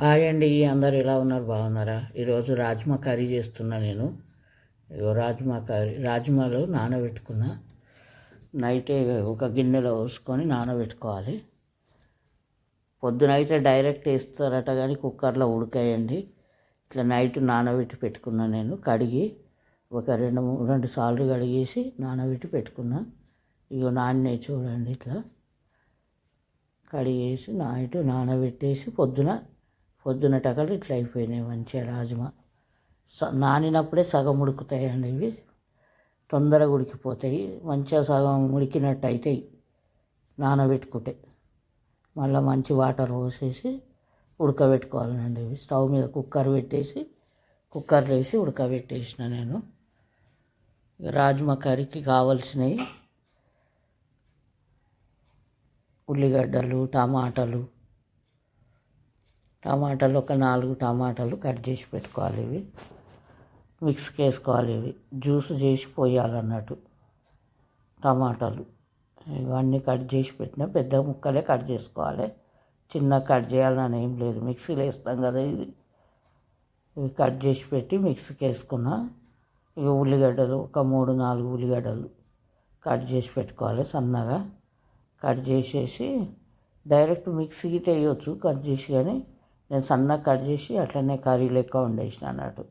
Hi అండి అందరు ఎలా ఉన్నారు? బాగున్నారా? ఈరోజు రాజ్మా కర్రీ చేస్తున్నా నేను. ఇగో రాజ్మా కర్రీ రాజ్మాలు నానబెట్టుకున్నా. నైటే ఒక గిన్నెలో పోసుకొని నానబెట్టుకోవాలి. పొద్దునైతే డైరెక్ట్ వేస్తారట కానీ కుక్కర్లో ఉడకాయండి. ఇట్లా నైట్ నానబెట్టి పెట్టుకున్నా నేను. కడిగి ఒక రెండు మూడు రెండు సార్లు కడిగేసి నానబెట్టి పెట్టుకున్నా. ఇగో నాన్నే చూడండి ఇట్లా. కడిగేసి నైట్ నానబెట్టేసి పొద్దున పొద్దున టకలు ఇట్లా అయిపోయినాయి మంచిగా రాజ్మా. స నానినప్పుడే సగం ఉడుకుతాయండి ఇవి తొందరగా ఉడికిపోతాయి. మంచిగా సగం ఉడికినట్టు అవుతాయి నానబెట్టుకుంటే మళ్ళీ మంచి వాటర్ పోసేసి ఉడకబెట్టుకోవాలండి ఇవి స్టవ్ మీద కుక్కర్ పెట్టేసి కుక్కర్ వేసి ఉడకబెట్టేసిన నేను. రాజ్మా కర్రీకి కావాల్సినవి ఉల్లిగడ్డలు టమాటాలు టమాటాలు ఒక నాలుగు టమాటాలు కట్ చేసి పెట్టుకోవాలి ఇవి. మిక్స్కి వేసుకోవాలి ఇవి. జ్యూస్ చేసి పోయాలన్నట్టు టమాటాలు. ఇవన్నీ కట్ చేసి పెట్టినా పెద్ద ముక్కలే కట్ చేసుకోవాలి. చిన్న కట్ చేయాలని ఏం లేదు. మిక్సీలో వేస్తాం కదా ఇది. ఇవి కట్ చేసి పెట్టి మిక్సీకి వేసుకున్నా ఇక ఉల్లిగడ్డలు ఒక మూడు నాలుగు ఉల్లిగడ్డలు కట్ చేసి పెట్టుకోవాలి సన్నగా. కట్ చేసేసి డైరెక్ట్ మిక్సీకి వేయవచ్చు కట్ చేసి కానీ నేను సన్నగా కట్ చేసి అట్లనే కర్రీ లెక్క వండేసిన అన్నట్టు.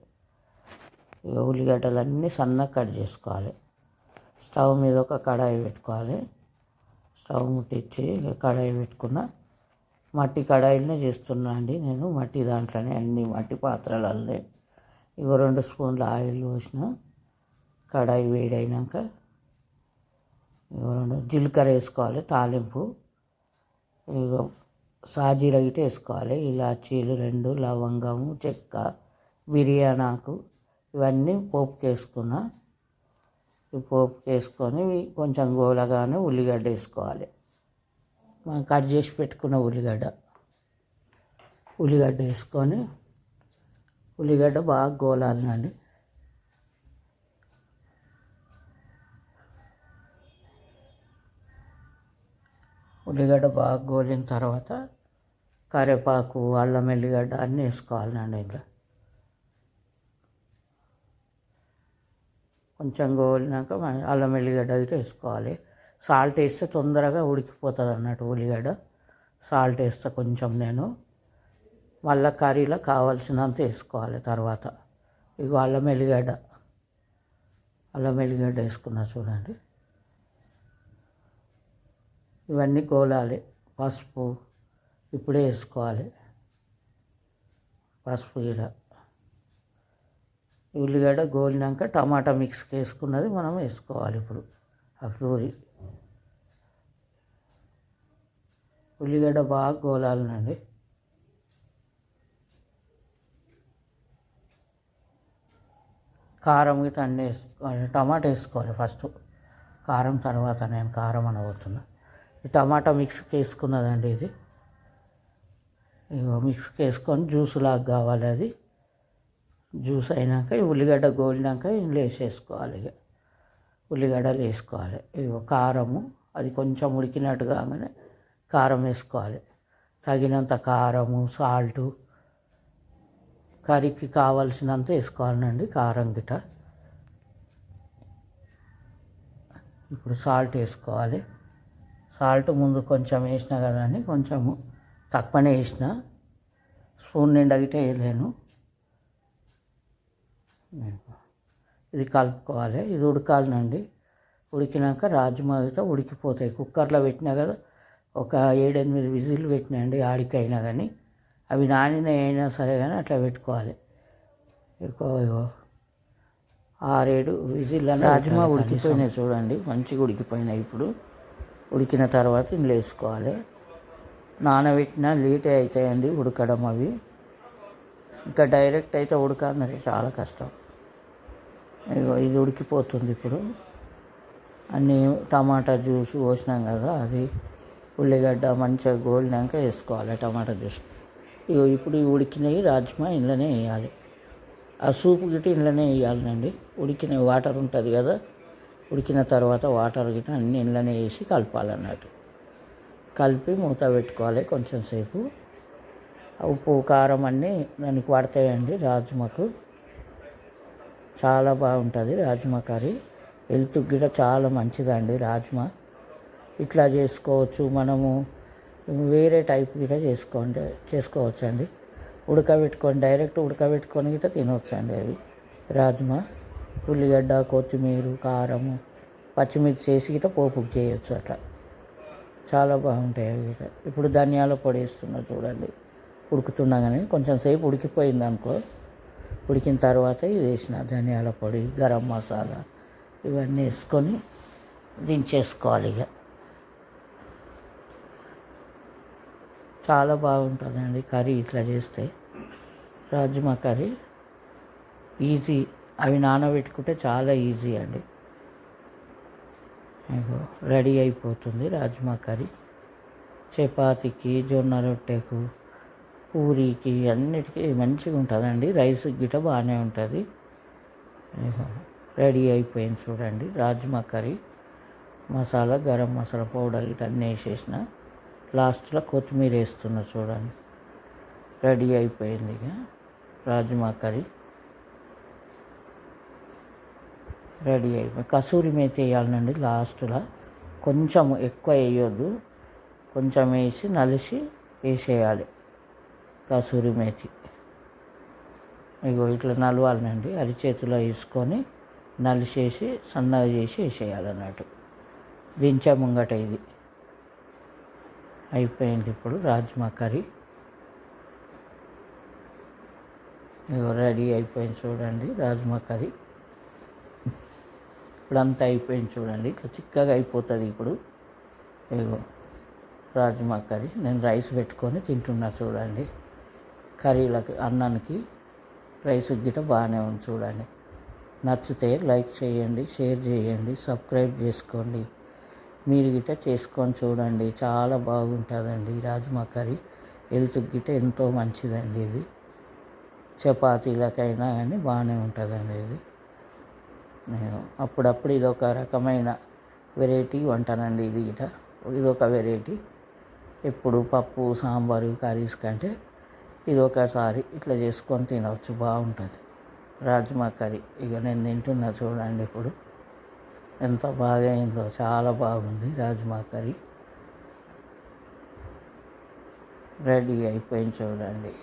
ఇక ఉల్లిగడ్డలన్నీ సన్నగా కట్ చేసుకోవాలి. స్టవ్ మీద ఒక కడాయి పెట్టుకోవాలి. స్టవ్ ముట్టించి కడాయి పెట్టుకున్న మట్టి కడాయిలనే చేస్తున్నా అండి నేను. మట్టి దాంట్లోనే అన్ని మట్టి పాత్రలల్లే. ఇగో రెండు స్పూన్ల ఆయిల్ పోసిన. కడాయి వేడైనాక ఇక రెండు జీలకర్ర వేసుకోవాలి తాలింపు. ఇగో సాజీర గిట్ట వేసుకోవాలి. ఇలాచీలు రెండు లవంగము చెక్క బిర్యానాకు ఇవన్నీ పోపుకి వేసుకున్నా ఈ పోపుకి వేసుకొని కొంచెం గోలగానే ఉల్లిగడ్డ వేసుకోవాలి. మనం కట్ చేసి పెట్టుకున్న ఉల్లిగడ్డ. ఉల్లిగడ్డ వేసుకొని ఉల్లిగడ్డ బాగా గోలాలండి. ఉల్లిగడ్డ బాగా గోలిన తర్వాత కరివేపాకు అల్లం ఎల్లిగడ్డ అన్నీ వేసుకోవాలండి ఇందులో కొంచెం గోలినాక అల్లం ఎల్లిగడ్డ అయితే వేసుకోవాలి. సాల్ట్ వేస్తే తొందరగా ఉడికిపోతుంది అన్నట్టు ఉల్లిగడ్డ. సాల్ట్ వేస్తే కొంచెం నేను. మళ్ళీ కర్రీలో కావాల్సినంత వేసుకోవాలి తర్వాత. ఇగో అల్లం ఎల్లిగడ్డ. అల్లం ఎల్లిగడ్డ వేసుకున్నా చూడండి. ఇవన్నీ గోలాలి పసుపు ఇప్పుడే వేసుకోవాలి. పసుపు ఇలా ఉల్లిగడ్డ గోలినాక టమాటా మిక్స్కి వేసుకున్నది మనం వేసుకోవాలి ఇప్పుడు. ఆ ప్యూరి ఉల్లిగడ్డ బాగా గోలాలండి కారం గిట్ట అన్నీ వేసుకోవాలి టమాటా వేసుకోవాలి ఫస్ట్. కారం తర్వాత నేను కారం అనబోతున్నా. టమాటా మిక్స్కి వేసుకున్నదండి ఇది. ఇగో మిక్స్కి వేసుకొని జ్యూస్ లాగా కావాలి అది. జ్యూస్ అయినాక ఉల్లిగడ్డ గోలినాక ఇందులో వేసేసుకోవాలి ఇక ఉల్లిగడ్డలు వేసుకోవాలి. ఇగో కారము అది కొంచెం ఉడికినట్టు కాగానే కారం వేసుకోవాలి. తగినంత కారము సాల్టు కర్రీకి కావాల్సినంత వేసుకోవాలండి కారం గిట ఇప్పుడు సాల్ట్ వేసుకోవాలి. సాల్ట్ ముందు కొంచెం వేసిన కదా అని కొంచెము తక్కువనే వేసిన. స్పూన్ నిండా గిట్ట వేయలేను. ఇది కలుపుకోవాలి. ఇది ఉడకాలండి ఉడికినాక రాజ్మా అయితే ఉడికిపోతాయి. కుక్కర్లో పెట్టినా కదా ఒక ఏడెనిమిది విజిల్ పెట్టినాయండి ఆడికైనా కానీ అవి నానిన అయినా సరే కానీ అట్లా పెట్టుకోవాలి. ఎక్కువ ఆరేడు విజిల్ రాజ్మా ఉడికిపోయినాయి చూడండి. మంచిగా ఉడికిపోయినాయి ఇప్పుడు. ఉడికిన తర్వాత ఇందులో వేసుకోవాలి. నానబెట్టిన లేటే అవుతాయండి ఉడకడం అవి. ఇంకా డైరెక్ట్ అయితే ఉడకాలంటే చాలా కష్టం. ఇది ఉడికిపోతుంది ఇప్పుడు. అన్నీ టమాటా జ్యూస్ పోసినాం కదా అది ఉల్లిగడ్డ మంచిగా గోలినాక వేసుకోవాలి టమాటా జ్యూస్. ఇగో ఇప్పుడు ఈ ఉడికినవి రాజ్మా ఇంట్లోనే వేయాలి. ఆ సూప్ గిట్ట ఇంట్లోనే వేయాలండి. ఉడికిన వాటర్ ఉంటుంది కదా ఉడికిన తర్వాత వాటర్ గిట్ట అన్ని ఇంట్లోనే వేసి కలపాలన్నట్టు. కలిపి మూత పెట్టుకోవాలి కొంచెం సేపు. ఉప్పు కారం అన్నీ దానికి పడతాయండి రాజ్మాకు. చాలా బాగుంటుంది రాజ్మా కర్రీ. హెల్త్కి కూడా చాలా మంచిదండి రాజ్మా. ఇట్లా చేసుకోవచ్చు మనము. వేరే టైప్ కూడా చేసుకోండి చేసుకోవచ్చండి. ఉడకబెట్టుకొని డైరెక్ట్ ఉడకబెట్టుకొని గిట్ట తినవచ్చండి అవి. రాజ్మా. ఉల్లిగడ్డ కొత్తిమీర కారము పచ్చిమిర్చి వేసి గిట పోపు చేయొచ్చు అట్లా. చాలా బాగుంటాయి అవి ఇప్పుడు ధనియాల పొడి వేస్తున్నా చూడండి. ఉడుకుతుండగానే కొంచెం సేపు ఉడికిపోయింది అనుకో. ఉడికిన తర్వాత ఇది వేసిన ధనియాల పొడి గరం మసాలా ఇవన్నీ వేసుకొని దించేసుకోవాలి ఇక. చాలా బాగుంటుందండి కర్రీ ఇట్లా చేస్తే. Rajma curry easy. అవి నానబెట్టుకుంటే చాలా ఈజీ అండి. రెడీ అయిపోతుంది రాజ్మా కర్రీ. చపాతీకి జొన్న రొట్టెకు పూరీకి అన్నిటికీ మంచిగా ఉంటుందండి. రైస్ గిట బాగానే ఉంటుంది. రెడీ అయిపోయింది చూడండి రాజ్మా కర్రీ. మసాలా గరం మసాలా పౌడర్ ఇటన్నీ వేసేసిన. లాస్ట్లో కొత్తిమీర వేస్తున్నా చూడండి. రెడీ అయిపోయింది ఇక రాజ్మా కర్రీ. రెడీ అయిపోయి కసూరి మేతి వేయాలనండి లాస్ట్లో. కొంచెం ఎక్కువ వేయొద్దు. కొంచెం వేసి నలిసి వేసేయాలి కసూరి మేతి. ఇగో ఇట్లా నలవాలనండి. అరిచేతిలో వేసుకొని నలిసేసి సన్నగా చేసి వేసేయాలన్నట్టు. దించే ముంగట ఇది. అయిపోయింది ఇప్పుడు రాజ్మా కర్రీ. ఇగో రెడీ అయిపోయింది చూడండి రాజ్మా కర్రీ. ఇప్పుడు అంతా అయిపోయింది చూడండి. ఇట్లా చిక్కగా అయిపోతుంది ఇప్పుడు. ఇగో రాజ్మా కర్రీ. నేను రైస్ పెట్టుకొని తింటున్నా చూడండి. కర్రీలకు అన్నానికి రైస్ గిట బాగానే ఉంది చూడండి. నచ్చితే లైక్ చేయండి షేర్ చేయండి సబ్స్క్రైబ్ చేసుకోండి. మీరు గిట చేసుకొని చూడండి. చాలా బాగుంటుందండి రాజ్మా కర్రీ. హెల్త్ గిట ఎంతో మంచిదండి ఇది. చపాతీలకైనా కానీ బాగానే ఉంటుందండి ఇది. నేను అప్పుడప్పుడు ఇది ఒక రకమైన వెరైటీ వంటనండి ఇది ఇట ఇది ఒక వెరైటీ. ఎప్పుడు పప్పు సాంబారు కర్రీస్ కంటే ఇది ఒకసారి ఇట్లా చేసుకొని తినవచ్చు బాగుంటుంది. రాజ్మా కర్రీ ఇక నేను తింటున్నా చూడండి ఇప్పుడు. ఎంత బాగా అయిందో చాలా బాగుంది రాజ్మా కర్రీ. రెడీ అయిపోయింది చూడండి.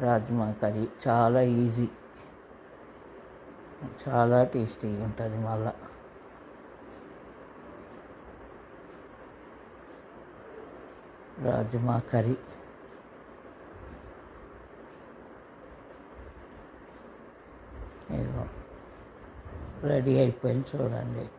రాజ్మా కర్రీ చాలా ఈజీ. చాలా టేస్టీగా ఉంటుంది మళ్ళా. రాజ్మా కర్రీ. రెడీ అయిపోయింది చూడండి.